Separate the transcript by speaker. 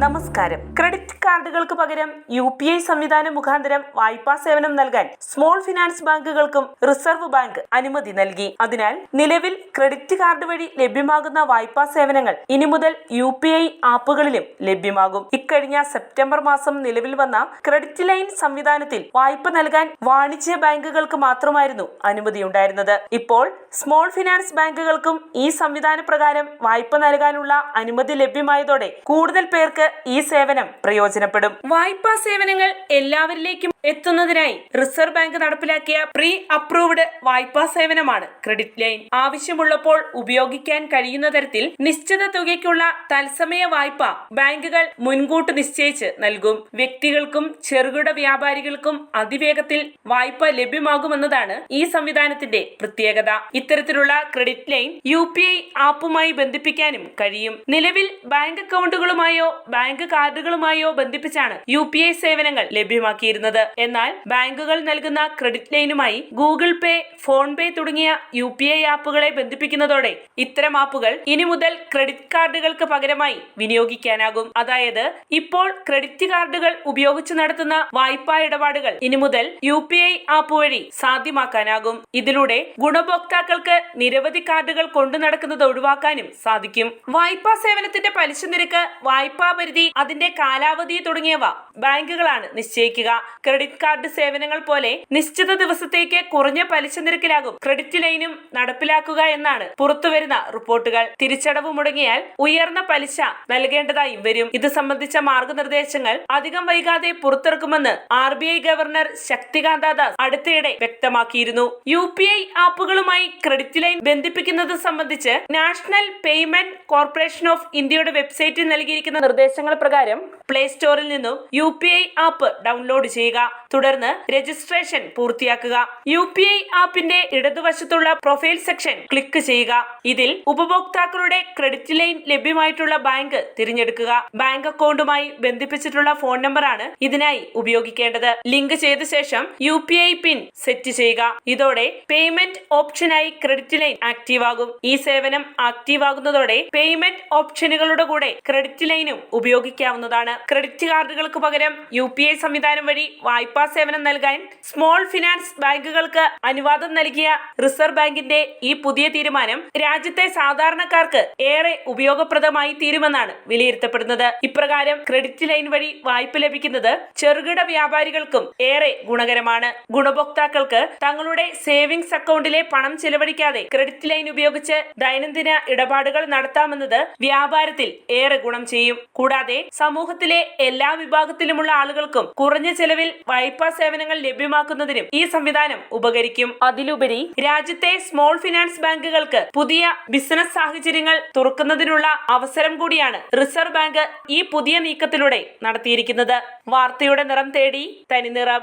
Speaker 1: നമസ്കാരം. ക്രെഡിറ്റ് കാർഡുകൾക്ക് പകരം U P I സംവിധാനം മുഖാന്തരം വായ്പാ സേവനം നൽകാൻ സ്മോൾ ഫിനാൻസ് ബാങ്കുകൾക്കും റിസർവ് ബാങ്ക് അനുമതി നൽകി. അതിനാൽ നിലവിൽ ക്രെഡിറ്റ് കാർഡ് വഴി ലഭ്യമാകുന്ന വായ്പാ സേവനങ്ങൾ ഇനി മുതൽ യു പി ഐ ആപ്പുകളിലും ലഭ്യമാകും. ഇക്കഴിഞ്ഞ സെപ്റ്റംബർ മാസം നിലവിൽ വന്ന ക്രെഡിറ്റ് ലൈൻ സംവിധാനത്തിൽ വായ്പ നൽകാൻ വാണിജ്യ ബാങ്കുകൾക്ക് മാത്രമായിരുന്നു അനുമതിയുണ്ടായിരുന്നത്. ഇപ്പോൾ സ്മോൾ ഫിനാൻസ് ബാങ്കുകൾക്കും ഈ സംവിധാന പ്രകാരം വായ്പ നൽകാനുള്ള അനുമതി ലഭ്യമായതോടെ കൂടുതൽ പേർക്ക് ഈ സേവനം പ്രയോജനപ്പെടും. വായ്പാ സേവനങ്ങൾ എല്ലാവരിലേക്കും എത്തുന്നതിനായി റിസർവ് ബാങ്ക് നടപ്പിലാക്കിയ പ്രീ അപ്രൂവ്ഡ് വായ്പാ സേവനമാണ് ക്രെഡിറ്റ് ലൈൻ. ആവശ്യമുള്ളപ്പോൾ ഉപയോഗിക്കാൻ കഴിയുന്ന തരത്തിൽ നിശ്ചിത തുകയ്ക്കുള്ള തത്സമയ വായ്പ ബാങ്കുകൾ മുൻകൂട്ട് നിശ്ചയിച്ച് നൽകും. വ്യക്തികൾക്കും ചെറുകിട വ്യാപാരികൾക്കും അതിവേഗത്തിൽ വായ്പ ലഭ്യമാകുമെന്നതാണ് ഈ സംവിധാനത്തിന്റെ പ്രത്യേകത. ഇത്തരത്തിലുള്ള ക്രെഡിറ്റ് ലൈൻ യു ആപ്പുമായി ബന്ധിപ്പിക്കാനും കഴിയും. നിലവിൽ ബാങ്ക് അക്കൗണ്ടുകളുമായോ ബാങ്ക് കാർഡുകളുമായോ ബന്ധിപ്പിച്ചാണ് യു സേവനങ്ങൾ ലഭ്യമാക്കിയിരുന്നത്. എന്നാൽ ബാങ്കുകൾ നൽകുന്ന ക്രെഡിറ്റ് ലൈനുമായി ഗൂഗിൾ പേ ഫോൺ പേ തുടങ്ങിയ യു പി ഐ ആപ്പുകളെ ബന്ധിപ്പിക്കുന്നതോടെ ഇത്തരം ആപ്പുകൾ ഇനി മുതൽ ക്രെഡിറ്റ് കാർഡുകൾക്ക് പകരമായി വിനിയോഗിക്കാനാകും. അതായത് ഇപ്പോൾ ക്രെഡിറ്റ് കാർഡുകൾ ഉപയോഗിച്ച് നടത്തുന്ന വായ്പാ ഇടപാടുകൾ ഇനി മുതൽ യു പി ഐ ആപ്പ് വഴി സാധ്യമാക്കാനാകും. ഇതിലൂടെ ഗുണഭോക്താക്കൾക്ക് നിരവധി കാർഡുകൾ കൊണ്ടു നടക്കുന്നത് ഒഴിവാക്കാനും സാധിക്കും. വായ്പാ സേവനത്തിന്റെ പലിശ നിരക്ക് വായ്പാ പരിധി അതിന്റെ കാലാവധി തുടങ്ങിയവ ബാങ്കുകളാണ് നിശ്ചയിക്കുക. ക്രെഡിറ്റ് കാർഡ് സേവനങ്ങൾ പോലെ നിശ്ചിത ദിവസത്തേക്ക് കുറഞ്ഞ പലിശ നിരക്കിലാകും ക്രെഡിറ്റ് ലൈനും നടപ്പിലാക്കുക എന്നാണ് പുറത്തുവരുന്ന റിപ്പോർട്ടുകൾ. തിരിച്ചടവ് മുടങ്ങിയാൽ ഉയർന്ന പലിശ നൽകേണ്ടതായി വരും. ഇത് സംബന്ധിച്ച മാർഗനിർദ്ദേശങ്ങൾ അധികം വൈകാതെ പുറത്തിറക്കുമെന്ന് R B I governor Shaktikanta Das അടുത്തിടെ വ്യക്തമാക്കിയിരുന്നു. യു പി ഐ ആപ്പുകളുമായി ക്രെഡിറ്റ് ലൈൻ ബന്ധിപ്പിക്കുന്നത് സംബന്ധിച്ച് നാഷണൽ പേയ്മെന്റ് കോർപ്പറേഷൻ ഓഫ് ഇന്ത്യയുടെ വെബ്സൈറ്റിൽ നൽകിയിരിക്കുന്ന നിർദ്ദേശങ്ങൾ പ്രകാരം പ്ലേ സ്റ്റോറിൽ നിന്നും U P I app download ചെയ്യുക. തുടർന്ന് രജിസ്ട്രേഷൻ പൂർത്തിയാക്കുക. യു പി ഐ ആപ്പിന്റെ ഇടതുവശത്തുള്ള പ്രൊഫൈൽ സെക്ഷൻ ക്ലിക്ക് ചെയ്യുക. ഇതിൽ ഉപഭോക്താക്കളുടെ ക്രെഡിറ്റ് ലൈൻ ലഭ്യമായിട്ടുള്ള ബാങ്ക് തിരഞ്ഞെടുക്കുക. ബാങ്ക് അക്കൗണ്ടുമായി ബന്ധിപ്പിച്ചിട്ടുള്ള ഫോൺ നമ്പറാണ് ഇതിനായി ഉപയോഗിക്കേണ്ടത്. ലിങ്ക് ചെയ്ത ശേഷം U P I pin set ചെയ്യുക. ഇതോടെ പേയ്മെന്റ് ഓപ്ഷനായി ക്രെഡിറ്റ് ലൈൻ ആക്റ്റീവ് ആകും ഈ സേവനം ആക്റ്റീവ് ആകുന്നതോടെ പേയ്മെന്റ് ഓപ്ഷനുകളുടെ കൂടെ ക്രെഡിറ്റ് ലൈനും ഉപയോഗിക്കാവുന്നതാണ്. ക്രെഡിറ്റ് കാർഡുകൾക്ക് പകരം യു പി ഐ സംവിധാനം വഴി വായ്പാ സേവനം നൽകാൻ സ്മോൾ ഫിനാൻസ് ബാങ്കുകൾക്ക് അനുവാദം നൽകിയ റിസർവ് ബാങ്കിന്റെ ഈ പുതിയ തീരുമാനം രാജ്യത്തെ സാധാരണക്കാർക്ക് ഏറെ ഉപയോഗപ്രദമായി തീരുമെന്നാണ് വിലയിരുത്തപ്പെടുന്നത്. ഇപ്രകാരം ക്രെഡിറ്റ് ലൈൻ വഴി വായ്പ ലഭിക്കുന്നത് ചെറുകിട വ്യാപാരികൾക്കും ഏറെ ഗുണകരമാണ്. ഗുണഭോക്താക്കൾക്ക് തങ്ങളുടെ സേവിങ്സ് അക്കൗണ്ടിലെ പണം ചെലവഴിക്കാതെ ക്രെഡിറ്റ് ലൈൻ ഉപയോഗിച്ച് ദൈനംദിന ഇടപാടുകൾ നടത്താമെന്നത് വ്യാപാരത്തിൽ ഏറെ ഗുണം ചെയ്യും. കൂടാതെ സമൂഹത്തിലെ എല്ലാ വിഭാഗത്തിലുമുള്ള ആളുകൾക്കും കുറഞ്ഞ ചെലവിൽ വായ്പാ സേവനങ്ങൾ ലഭ്യമാക്കുന്നതിനും ഈ സംവിധാനം ഉപകരിക്കും. അതിലുപരി രാജ്യത്തെ സ്മോൾ ഫിനാൻസ് ബാങ്കുകൾക്ക് പുതിയ ബിസിനസ് സാഹചര്യങ്ങൾ തുറക്കുന്നതിനുള്ള അവസരം കൂടിയാണ് റിസർവ് ബാങ്ക് ഈ പുതിയ നീക്കത്തിലൂടെ നടത്തിയിരിക്കുന്നത്. വാർത്തയുടെ നിറം തേടി തനിനിറം.